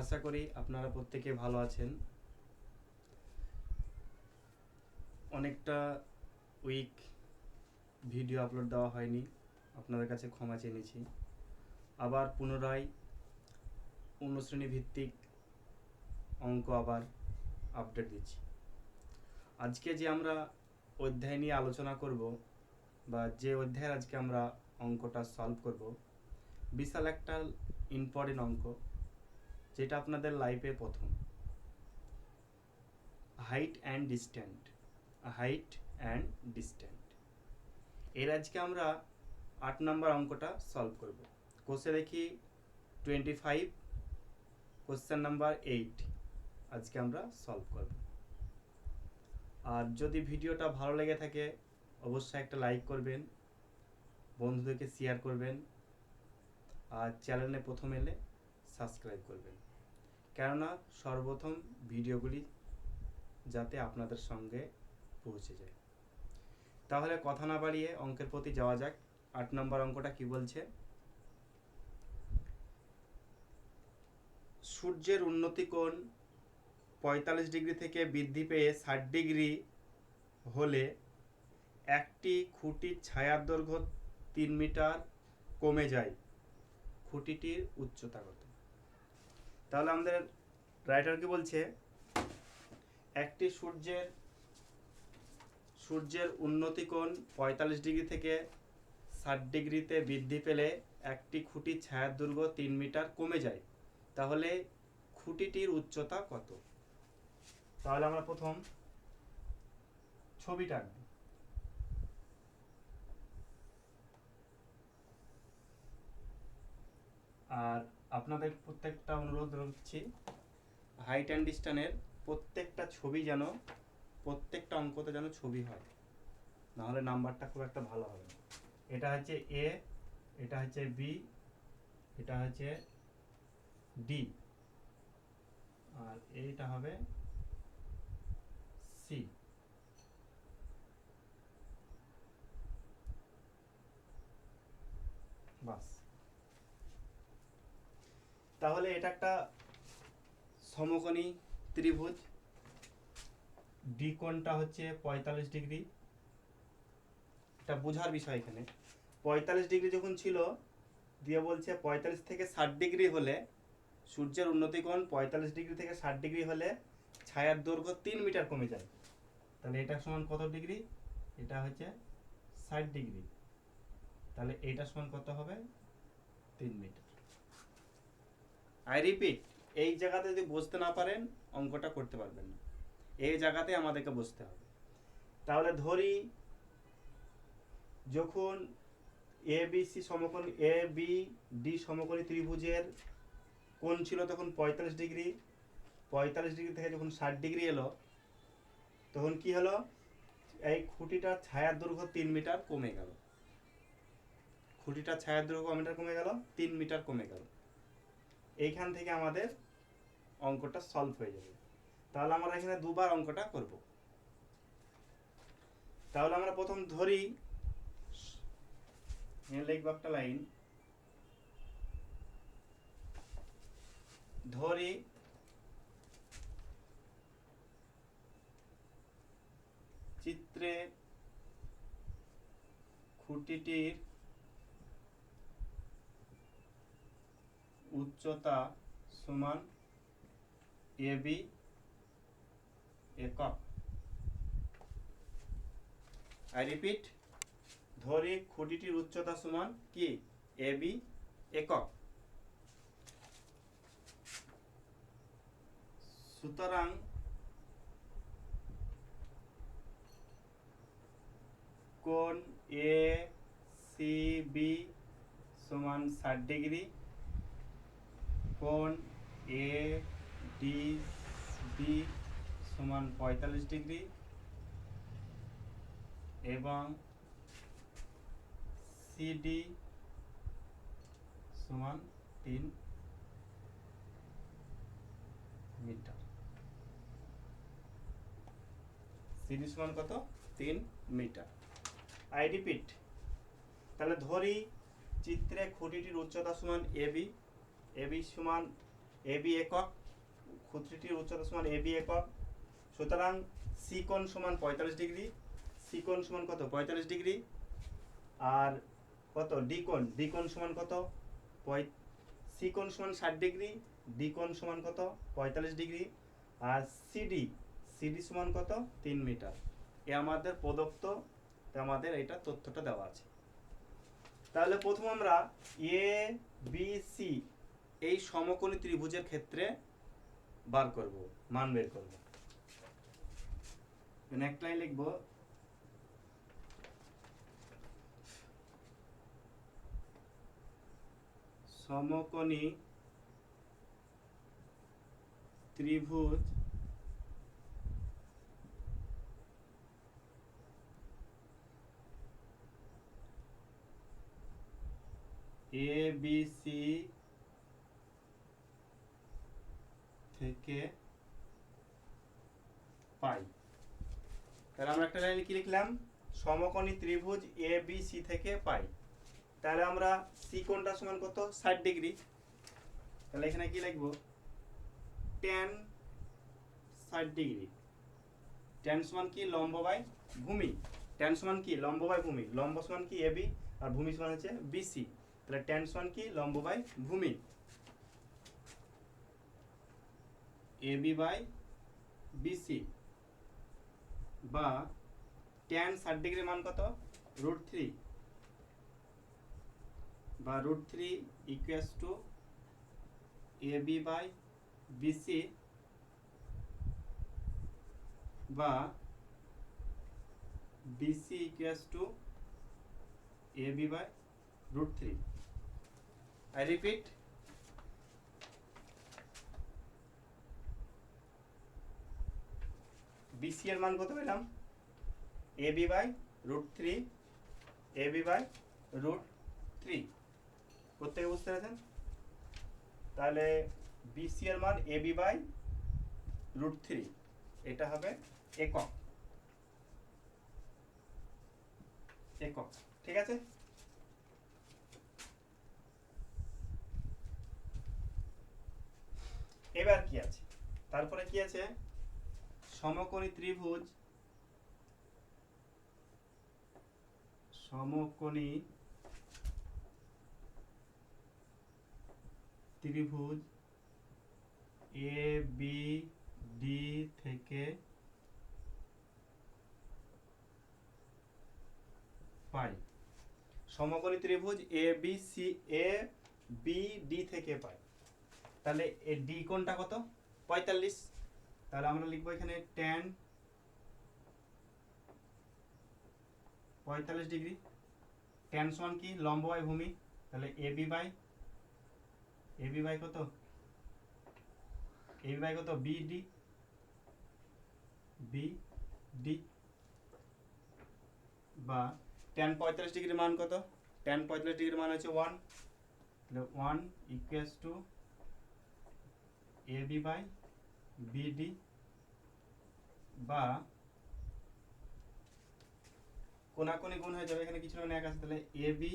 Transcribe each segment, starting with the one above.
আশা করি আপনারা প্রত্যেকে ভালো আছেন। অনেকটা উইক ভিডিও আপলোড দেওয়া হয়নি, আপনাদের কাছে ক্ষমা চেয়ে নিয়েছি আবার পুনরায় অনুশ্রেণী ভিত্তিক অঙ্ক আবার আপডেট দিচ্ছি। আজকে যে আমরা অধ্যায় নিয়ে আলোচনা করব বা যে অধ্যায়ের আজকে আমরা অঙ্কটা সলভ করব, বিশাল একটা ইম্পর্টেন্ট অঙ্ক। যেটা আপনাদের লাইফে প্রথম। Height and distance height and distance এর আজকে আমরা আট নম্বর অঙ্কটা সলভ করব। কোষে দেখি twenty five question number eight আজকে আমরা সলভ করব। আর যদি ভিডিওটা ভালো লেগে থাকে, অবশ্যই একটা লাইক করবেন, বন্ধুদেরকে শেয়ার করবেন, আর চ্যানেলে প্রথম এলে সাবস্ক্রাইব করবেন। কেননা সর্বপ্রথম ভিডিওগুলি যাতে আপনাদের সঙ্গে পৌঁছে যায়। তাহলে কথা না বাড়িয়ে অঙ্কের প্রতি যাওয়া যাক। আট নম্বর অঙ্কটা কি বলছে? সূর্যের উন্নতি কোণ পঁয়তাল্লিশ ডিগ্রি থেকে বৃদ্ধি পেয়ে ষাট ডিগ্রি হলে একটি খুঁটির ছায়ার দৈর্ঘ্য তিন মিটার কমে যায়। খুঁটিটির উচ্চতা কত? তাহলে আমাদের রাইটার কি বলছে? একটি সূর্যের সূর্যের উন্নতি কোণ পঁয়তাল্লিশ ডিগ্রি থেকে ষাট ডিগ্রিতে বৃদ্ধি পেলে একটি খুঁটির ছায়ার দুর্গ তিন মিটার কমে যায়। তাহলে খুঁটিটির উচ্চতা কত? তাহলে আমরা প্রথম ছবিটা আঁকবো। আর আপনাদের প্রত্যেকটা অনুরোধ রাখছি হাইট অ্যান্ড ডিস্টানের প্রত্যেকটা ছবি যেন, প্রত্যেকটা অঙ্কতে যেন ছবি হয়। নাহলে নাম্বারটা খুব একটা ভালো হবে এটা হচ্ছে এ এটা হচ্ছে বি এটা হচ্ছে ডি আর এইটা হবে সি বাস তাহলে এটা একটা সমকোণী ত্রিভুজ। ডি কোণটা হচ্ছে পঁয়তাল্লিশ ডিগ্রি। এটা বোঝার বিষয় এখানে। পঁয়তাল্লিশ ডিগ্রি যখন ছিল, দিয়ে বলছে পঁয়তাল্লিশ থেকে ষাট ডিগ্রি হলে সূর্যের উন্নতি কোণ পঁয়তাল্লিশ ডিগ্রি থেকে ষাট ডিগ্রি হলে ছায়ার দৈর্ঘ্য তিন মিটার কমে যায়। তাহলে এটা সমান কত ডিগ্রি? এটা হচ্ছে ষাট ডিগ্রি। তাহলে এইটা সমান কত হবে? তিন মিটার। আই রিপিট এই জায়গাতে যদি বুঝতে না পারেন, অঙ্কটা করতে পারবেন না। এই জায়গাতে আমাদেরকে বুঝতে হবে। তাহলে ধরি, যখন এ বি সি সমকোণ এ বি ডি সমকোণী ত্রিভুজের কোণ ছিল তখন পঁয়তাল্লিশ ডিগ্রি পঁয়তাল্লিশ ডিগ্রি থেকে যখন ষাট ডিগ্রি এলো, তখন কি হলো? এই খুঁটিটার ছায়ার দৈর্ঘ্য তিন মিটার কমে গেল। খুঁটিটার ছায়ার দৈর্ঘ্য মিটার কমে গেল? তিন মিটার কমে গেল। এইখান থেকে আমাদের অঙ্কটা সলভ হয়ে যাবে। তাহলে আমরা এখানে দুবার অঙ্কটা করব। তাহলে আমরা প্রথম ধরি লিখব একটা লাইন। ধরি চিত্রে খুঁটিটির উচ্চতা সমান এবি একক। আই রিপিট ধরি খুঁটিটির উচ্চতা সমান কি? এবি একক। সুতরাং কোণ এ সি বি সমান ষাট ডিগ্রি কোণ এ ডি বি সমান পঁয়তাল্লিশ ডিগ্রি এবং সিডি সমান তিন মিটার। সিডি সমান কত? তিন মিটার। আই রিপিট তাহলে ধরি চিত্রে খুঁটিটির উচ্চতা সমান এবি এবি সমান এ বি একক, ক্ষুদ্রটির উচ্চতা সমান এ বি একক। সুতরাং সি সমান পঁয়তাল্লিশ ডিগ্রি, সি কোণ সমান কত? পঁয়তাল্লিশ ডিগ্রি। আর কত? ডি কোণ। সমান কত? পঁয় সি সমান ষাট ডিগ্রি, ডি কোণ সমান কত? পঁয়তাল্লিশ ডিগ্রি। আর সিডি সিডি সমান কত? তিন মিটার। এ আমাদের প্রদত্ত আমাদের এটা তথ্যটা দেওয়া আছে। তাহলে প্রথম আমরা এ বি সি এই সমকোণী ত্রিভুজের ক্ষেত্রে বার করব, মান বের করব। এক লাইন লিখব। সমকোণী ত্রিভুজ এ বি সি থেকে পাই। তাহলে আমরা একটা লাইনে কি লিখলাম? সমকোণী ত্রিভুজ এ বি সি থেকে পাই। তাহলে আমরা সি কোণটা সমান কত? ষাট ডিগ্রি। তাহলে এখানে কি লিখব? টেন ষাট ডিগ্রি। টেন সমান কি? লম্ব বাই ভূমি। টেন সমান কি? লম্ব বাই ভূমি। লম্ব সমান কি? এ বি আর ভূমি সমান হচ্ছে বিসি তাহলে টেন সমান কি? লম্ব বাই ভূমি। এ বি বাই বিসি বা টেন ষাট ডিগ্রি মান কত? রুট থ্রি বা root three equals to A B by BC বা BC equals to A B by root 3 I repeat BC এর মান কত পেলাম? AB by root three AB by root three প্রত্যেকে বুঝতে পেরেছেন? তাহলে BC এর মান AB বাই রুট থ্রি এটা হবে একক। একক, ঠিক আছে? এবার কি আছে? তারপরে কি আছে? সমকোণী ত্রিভুজ সমকোণী ত্রিভুজ এ বি ডি থেকে পাই। সমকোণী ত্রিভুজ A B C A B D থেকে পাই। তাহলে এ ডি কোণটা কত? পঁয়তাল্লিশ। তাহলে আমরা লিখব এখানে টেন পঁয়তাল্লিশ ডিগ্রি। টেন সমান কি? লম্ব বাই ভূমি। তাহলে A B by A B by কত? এ বি বাই কত? বি ডি বি ডি বা টেন পঁয়তাল্লিশ ডিগ্রির মান কত? টেন পঁয়তাল্লিশ ডিগ্রির মান হচ্ছে ওয়ান তাহলে one equals to A B by BD বা কোনাকুনি গুণ হয়ে যাবে, এখানে কিছু না, এক আছে, তাহলে A B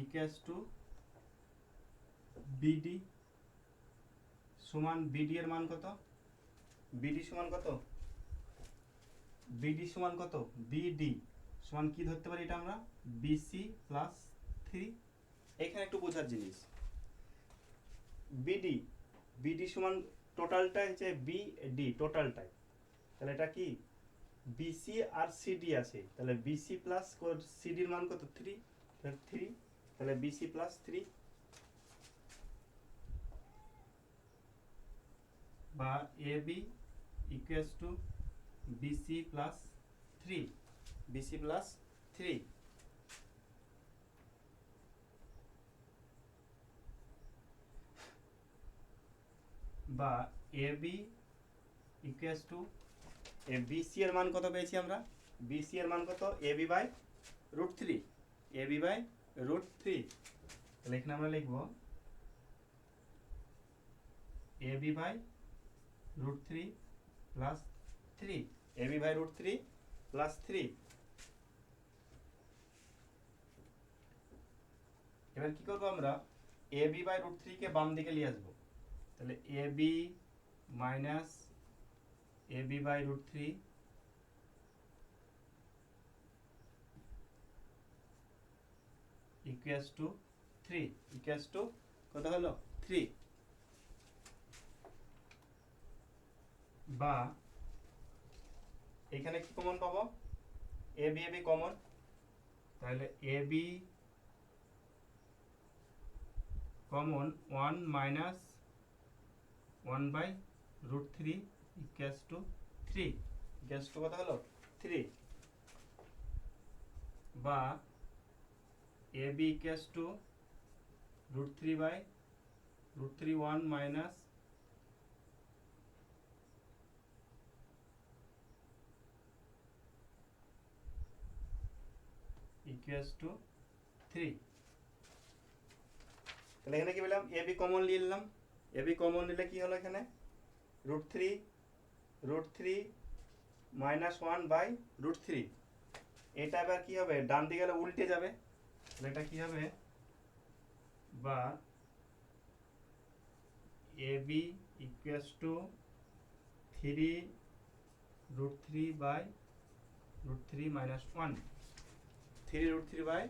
equals to BD সমান বিডি এর মান কত? বিডি সমান কত? বিডি সমান কত? বিডি সমান কি ধরতে পারি এটা আমরা? বিসি প্লাস থ্রি এখানে একটু বোঝার জিনিস। বিডি বিডি সমান টোটালটা হচ্ছে বি ডি টোটালটাই তাহলে এটা কি? বিসি আর সিডি আছে। তাহলে বিসি প্লাস সিডির মান কত? থ্রি থ্রি তাহলে বিসি প্লাস থ্রি বা A B equals two BC plus three BC plus three বা A B equals two A BC এর মান কত পেয়েছি আমরা? বিসি এর মান কত? A B by root three A B by root three তাহলে এখানে আমরা লিখব A B by root three plus three A B by root three plus three এবার কি করব আমরা? এ বি বাই রুট থ্রিকে বাম দিকে নিয়ে আসব। তাহলে A B minus A B by root three equals to three equals to কত হলো? থ্রি। বা এখানে কি কমন পাবো? A B A B common তাহলে A B common one minus one by root three equals to three equals to কত হলো? Three বা A B equals to root three by root three one minus equals to three তাহলে এখানে কি পেলাম? A B common নিয়ে নিলাম। এ B common নিলে কি হলো এখানে? Root three root three minus one by root three এটা এবার কি হবে? ডান দিকে গেলে উল্টে যাবে। এটা কি হবে? বা A B equals to three root three by root three minus one three root three by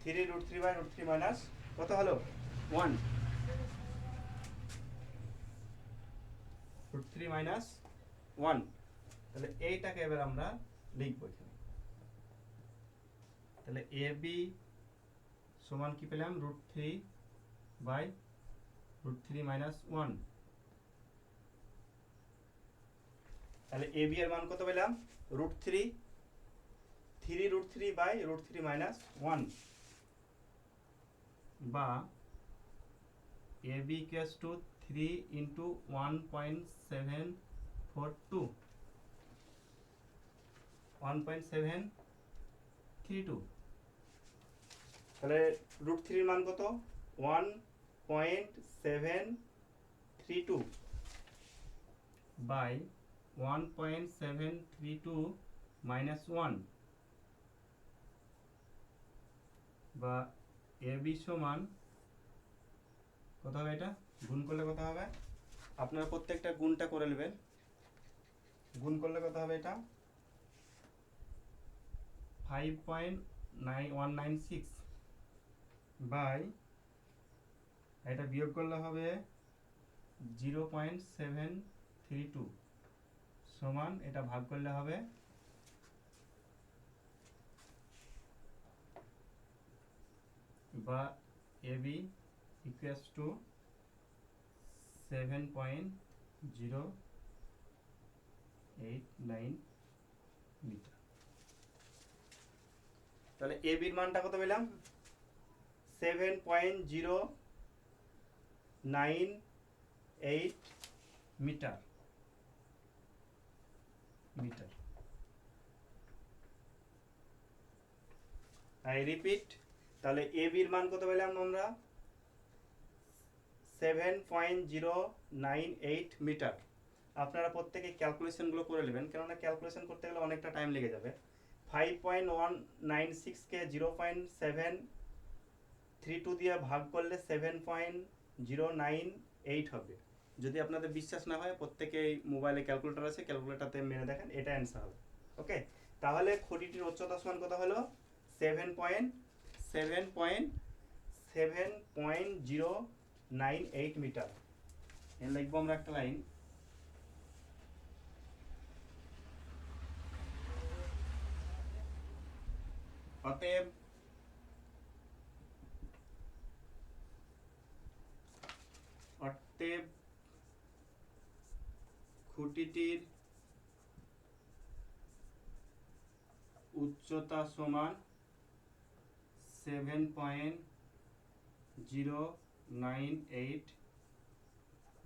three root three by root three minus কত হলো? One root three minus one তাহলে এইটাকে এবার আমরা লিখব এখানে। তাহলে এ বি সমান কি পেলাম? Root three by root three minus one তাহলে এ বি এর মান কত পেলাম? Root three three root three by root three minus one বা A B equals to three into one point seven four two one point seven three two তাহলে root থ্রির মান কত? One point seven three two by one point seven three two minus one বা A B সমান কত হবে এটা? গুণ করলে কত হবে? আপনারা প্রত্যেকটা গুণটা করে নেবেন। গুণ করলে কত হবে এটা? Five point nine one nine six by এটা বিয়োগ করলে হবে zero point seven three two সমান, এটা ভাগ করলে হবে বা A B equals to seven point zero eight nine metre তাহলে এ বির মানটা কত পেলাম? Seven point zero nine eight metre metre I repeat তাহলে এ বির মান কত পেলাম আমরা? Seven point zero nine eight metre আপনারা প্রত্যেকে ক্যালকুলেশনগুলো করে নেবেন, কেননা ক্যালকুলেশন করতে গেলে অনেকটা টাইম লেগে যাবে। Five point one nine সিক্সকে zero point seven three two দিয়ে ভাগ করলে seven point zero nine eight হবে। যদি আপনাদের বিশ্বাস না হয় প্রত্যেকেই মোবাইলে ক্যালকুলেটার আছে ক্যালকুলেটারতে মেরে দেখেন, এটা অ্যান্সার হবে। ওকে তাহলে খুঁটিটির উচ্চতা সমান কত হলো? Seven point seven point seven point zero nine eight metre লিখব আমরা একটা লাইন অতএব অতএব খুঁটিটির উচ্চতা সমান seven point zero nine eight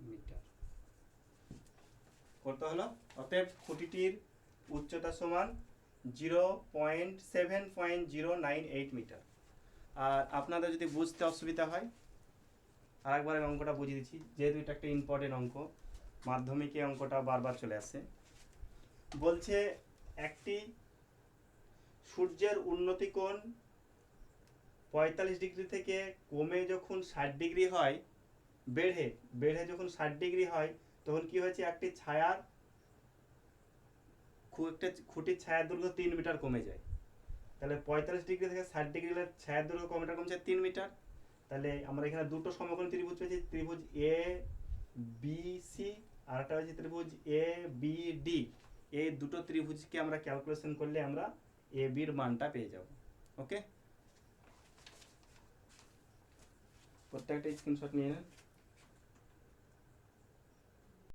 metre. কত হলো? অতএব খুঁটিটির উচ্চতা সমান zero point seven point zero nine eight metre. আর আপনাদের যদি বুঝতে অসুবিধা হয়, আরেকবার এই অঙ্কটা বুঝিয়ে দিচ্ছি। যেহেতু এটা একটা ইম্পর্টেন্ট অঙ্ক, মাধ্যমিকে অঙ্কটা বারবার চলে আসে বলছে একটি সূর্যের উন্নতি কোণ পঁয়তাল্লিশ ডিগ্রি থেকে কমে যখন ষাট ডিগ্রি হয়, বেড়ে বেড়ে যখন ষাট ডিগ্রি হয়, তখন কি হয়েছে? একটি ছায়ার একটা খুঁটির ছায়ার দৈর্ঘ্য তিন মিটার কমে যায়। তাহলে পঁয়তাল্লিশ ডিগ্রি থেকে ষাট ডিগ্রি ছায়ার দৈর্ঘ্য কম মিটার কমছে? তিন মিটার। তাহলে আমরা এখানে দুটো সমকোণী ত্রিভুজ পেয়েছি, ত্রিভুজ এ বি সি আর একটা হচ্ছে ত্রিভুজ এ বি ডি এই দুটো ত্রিভুজকে আমরা ক্যালকুলেশন করলে আমরা এ বির মানটা পেয়ে যাব। ওকে প্রত্যেকটা স্ক্রিনশট নিয়ে নেন